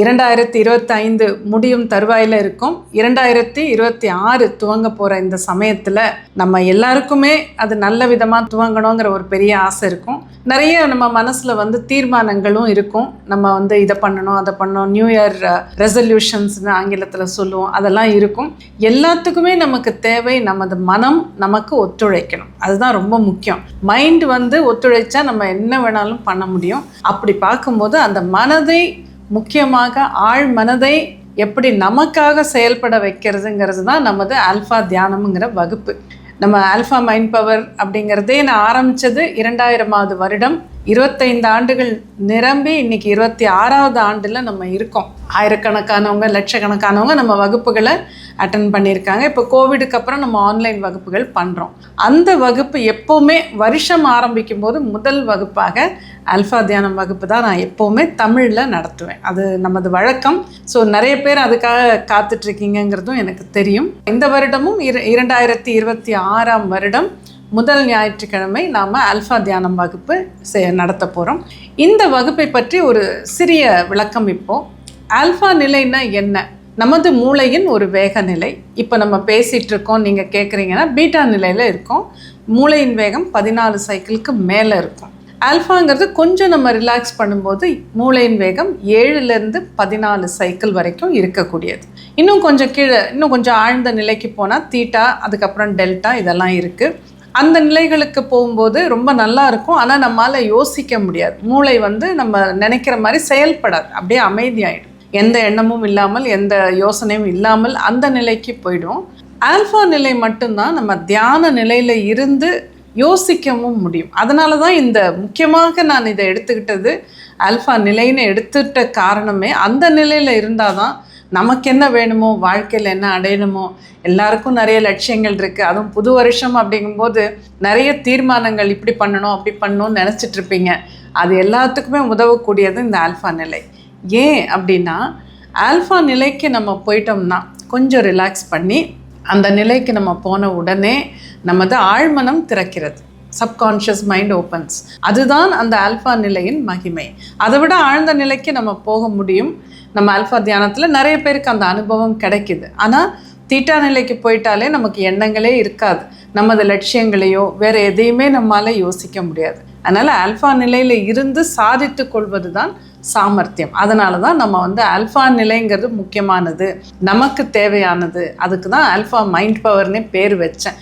இரண்டாயிரத்தி இருபத்தி ஐந்து முடியும் தருவாயில் இருக்கும். இரண்டாயிரத்தி இருபத்தி ஆறு துவங்க போகிற இந்த சமயத்தில் நம்ம எல்லாருக்குமே அது நல்ல விதமாக துவங்கணுங்கிற ஒரு பெரிய ஆசை இருக்கும். நிறைய நம்ம மனசில் வந்து தீர்மானங்களும் இருக்கும். நம்ம வந்து இதை பண்ணணும் அதை பண்ணணும் நியூ இயர் ரெசல்யூஷன்ஸ்னு ஆங்கிலத்தில் சொல்லுவோம். அதெல்லாம் இருக்கும். எல்லாத்துக்குமே நமக்கு தேவை நமது மனம் நமக்கு ஒத்துழைக்கணும். அதுதான் ரொம்ப முக்கியம். மைண்ட் வந்து ஒத்துழைச்சா நம்ம என்ன வேணாலும் பண்ண முடியும். அப்படி பார்க்கும்போது அந்த மனதை முக்கியமாக ஆழ் மனதை எப்படி நமக்காக செயல்பட வைக்கிறதுங்கிறது தான் நமது ஆல்ஃபா தியானம்ங்கிற வகுப்பு. நம்ம ஆல்ஃபா மைண்ட் பவர் அப்படிங்கிறதே நான் ஆரம்பித்தது இரண்டாயிரமாவது வருடம். இருபத்தைந்து ஆண்டுகள் நிரம்பி இன்னைக்கு இருபத்தி ஆறாவது ஆண்டில் நம்ம இருக்கோம். ஆயிரக்கணக்கானவங்க லட்சக்கணக்கானவங்க நம்ம வகுப்புகளை அட்டன் பண்ணியிருக்காங்க. இப்போ கோவிடுக்கு அப்புறம் நம்ம ஆன்லைன் வகுப்புகள் பண்ணுறோம் அந்த வகுப்பு எப்போவுமே வருஷம் ஆரம்பிக்கும் போது முதல் வகுப்பாக அல்ஃபா தியானம் வகுப்பு தான் நான் எப்போவுமே தமிழில் நடத்துவேன். அது நமது வழக்கம். ஸோ நிறைய பேர் அதுக்காக காத்துட்ருக்கீங்கங்கிறதும் எனக்கு தெரியும். இந்த வருடமும் இர இரண்டாயிரத்தி இருபத்தி ஆறாம் வருடம் முதல் ஞாயிற்றுக்கிழமை நாம் அல்ஃபா தியானம் வகுப்பு செ- நடத்த போகிறோம் இந்த வகுப்பை பற்றி ஒரு சிறிய விளக்கம் இப்போ. ஆல்ஃபா நிலைன்னா என்ன? நமது மூளையின் ஒரு வேக நிலை இப்போ நம்ம பேசிகிட்டு இருக்கோம் நீங்கள் கேட்குறீங்கன்னா பீட்டா நிலையில் இருக்கோம். மூளையின் வேகம் பதினாலு சைக்கிளுக்கு மேலே இருக்கும். ஆல்ஃபாங்கிறது கொஞ்சம் நம்ம ரிலாக்ஸ் பண்ணும்போது மூளையின் வேகம் ஏழுலேருந்து பதினாலு சைக்கிள் வரைக்கும் இருக்கக்கூடியது. இன்னும் கொஞ்சம் கீழே இன்னும் கொஞ்சம் ஆழ்ந்த நிலைக்கு போனால் தீட்டா அதுக்கப்புறம் டெல்டா இதெல்லாம் இருக்குது அந்த நிலைகளுக்கு போகும்போது ரொம்ப நல்லா இருக்கும். ஆனால் நம்மளால் யோசிக்க முடியாது. மூளை வந்து நம்ம நினைக்கிற மாதிரி செயல்படாது. அப்படியே அமைதியாயிடும். எந்த எண்ணமும் இல்லாமல் எந்த யோசனையும் இல்லாமல் அந்த நிலைக்கு போயிடும். ஆல்ஃபா நிலை மட்டும்தான் நம்ம தியான நிலையில் இருந்து யோசிக்கவும் முடியும். அதனால தான் இந்த முக்கியமாக நான் இதை எடுத்துக்கிட்டது. ஆல்ஃபா நிலைன்னு எடுத்துட்ட காரணமே அந்த நிலையில் இருந்தால் தான் நமக்கு என்ன வேணுமோ வாழ்க்கையில் என்ன அடையணுமோ எல்லாருக்கும் நிறைய லட்சியங்கள் இருக்குது அதுவும் புது வருஷம் அப்படிங்கும்போது நிறைய தீர்மானங்கள் இப்படி பண்ணணும் அப்படி பண்ணணும்னு நினச்சிட்டு இருப்பீங்க. அது எல்லாத்துக்குமே உதவக்கூடியது இந்த ஆல்ஃபா நிலை. ஏன் அப்படின்னா ஆல்ஃபா நிலைக்கு நம்ம போயிட்டோம்னா கொஞ்சம் ரிலாக்ஸ் பண்ணி அந்த நிலைக்கு நம்ம போன உடனே நமது ஆழ்மனம் திறக்கிறது. சப்கான்ஷியஸ் மைண்ட் ஓப்பன்ஸ் அதுதான் அந்த ஆல்ஃபா நிலையின் மகிமை. அதை விட ஆழ்ந்த நிலைக்கு நம்ம போக முடியும். நம்ம ஆல்ஃபா தியானத்தில் நிறைய பேருக்கு அந்த அனுபவம் கிடைக்குது. ஆனால் தீட்டா நிலைக்கு போயிட்டாலே நமக்கு எண்ணங்களே இருக்காது. நமது லட்சியங்களையோ வேறு எதையுமே நம்மால் யோசிக்க முடியாது. அதனால் ஆல்ஃபா நிலையில் இருந்து சாதித்து கொள்வது தான் சாமர்த்தியம். அதனால தான் நம்ம வந்து ஆல்ஃபா நிலைங்கிறது முக்கியமானது. நமக்கு தேவையானது. அதுக்கு தான் ஆல்ஃபா மைண்ட் பவர்னே பேர் வச்சேன்.